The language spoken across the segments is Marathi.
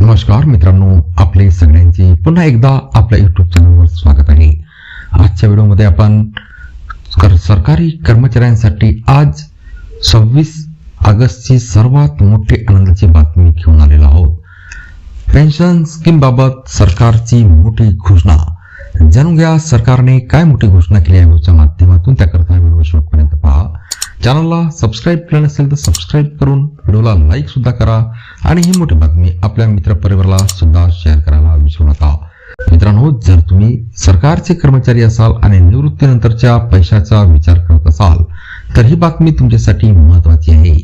नमस्कार मित्रांनो आपले सगळ्यांचे पुन्हा एकदा आपल्या युट्यूब चॅनलवर स्वागत आहे. आजच्या व्हिडिओमध्ये आपण कर सरकारी कर्मचाऱ्यांसाठी आज सव्वीस ऑगस्टची सर्वात मोठी आनंदाची बातमी घेऊन आलेलो आहोत. पेन्शन स्कीमबाबत सरकारची मोठी घोषणा. जाणून घ्या सरकारने काय मोठी घोषणा केली आहे व्हिडिओच्या माध्यमातून. त्याकरता व्हिडिओ शेवटपर्यंत पहा. चॅनलला सबस्क्राईब केलं नसेल तर सबस्क्राईब करून व्हिडिओला लाईक सुद्धा करा आणि ही मोठी बातमी आपल्या मित्रपरिवाराला सुद्धा शेअर करायला विसरू नका. मित्रांनो जर तुम्ही सरकारचे कर्मचारी असाल आणि निवृत्तीनंतरच्या पैशाचा विचार करत असाल तर ही बातमी तुमच्यासाठी महत्वाची आहे.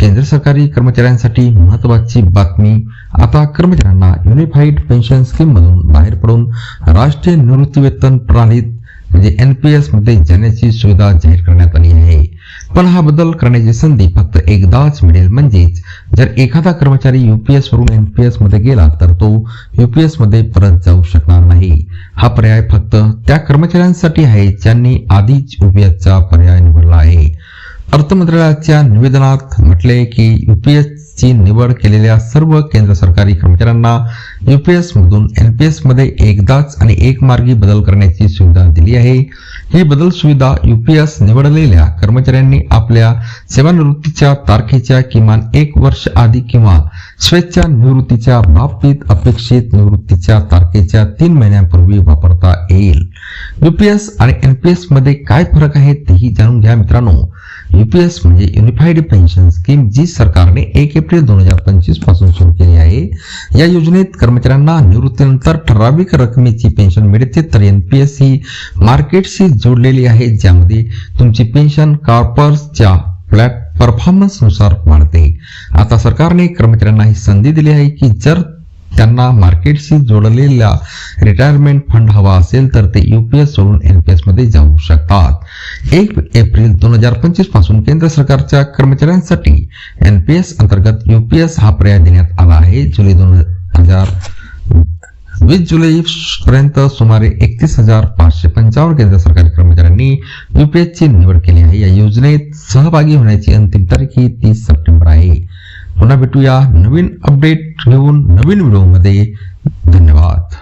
केंद्र सरकारी कर्मचाऱ्यांसाठी महत्वाची बातमी आता कर्मचाऱ्यांना युनिफाईड पेन्शन स्कीम मधून बाहेर पडून राष्ट्रीय निवृत्तीवेतन प्रणालीत म्हणजे एन पी एसमध्ये जाण्याची सुविधा जाहीर करण्यात आली आहे. पण हा बदल करण्याची संधी फक्त एकदाच मिळेल म्हणजेच जर एखादा कर्मचारी युपीएस वरून एनपीएसमध्ये गेला तर तो युपीएसमध्ये परत जाऊ शकणार नाही. हा पर्याय फक्त त्या कर्मचाऱ्यांसाठी आहे ज्यांनी आधीच युपीएसचा पर्याय निवडला आहे. अर्थ मंत्रालयाच्या निवेदनात म्हटले की युपीएस ची निवड केलेल्या सर्व केंद्र सरकारी कर्मचाऱ्यांना युपीएस मधून एनपीएसमध्ये एकदाच आणि एक मार्गी बदल करण्याची सुविधा दिली आहे. ही बदल सुविधा युपीएस निवडलेल्या कर्मचाऱ्यांनी आपल्या सेवानिवृत्तीच्या तारखेच्या किमान एक वर्ष आधी किंवा स्वेच्छा निवृत्तीच्या बाबतीत अपेक्षित निवृत्तीच्या तारखेच्या तीन महिन्यांपूर्वी वापरता येईल. युपीएस आणि एनपीएसमध्ये काय फरक आहे तेही जाणून घ्या मित्रांनो. युपीएस म्हणजे युनिफाईड पेन्शन स्कीम जी सरकारने एक एप्रिल दोन हजार पंचवीसपासून सुरू केली आहे. या योजनेत कर्मचाऱ्यांना निवृत्तीनंतर ठराविक रकमेची पेन्शन मिळते तर एनपीएस ही मार्केटशी जोडलेली आहे ज्यामध्ये तुमची पेन्शन कॉर्पर्सच्या फ्लॅट परफॉर्मन्सनुसार वाढते. आता सरकारने कर्मचाऱ्यांना ही संधी दिली आहे की जर त्यांना मार्केटशी जोडलेला रिटायरमेंट फंड हवा असेल तर ते युपीएस सोडून एनपीएसमध्ये जाऊ शकतात. एक एप्रिल दोन हजार पंचवीसपासून केंद्र सरकारच्या कर्मचाऱ्यांसाठी एनपीएस अंतर्गत युपीएस हा पर्याय देण्यात आला आहे. जुलै दोन हजार वीस जुलै पर्यंत सुमारे एकतीस हजार पाचशे पंचावन्न केंद्र सरकारी कर्मचाऱ्यांनी युपीएस ची निवड केली आहे. या योजनेत सहभागी होण्याची अंतिम तारीख ही तीस सप्टेंबर आहे. पुन्हा भेटूया नवीन अपडेट घेऊन नवीन व्हिडिओमध्ये धन्यवाद.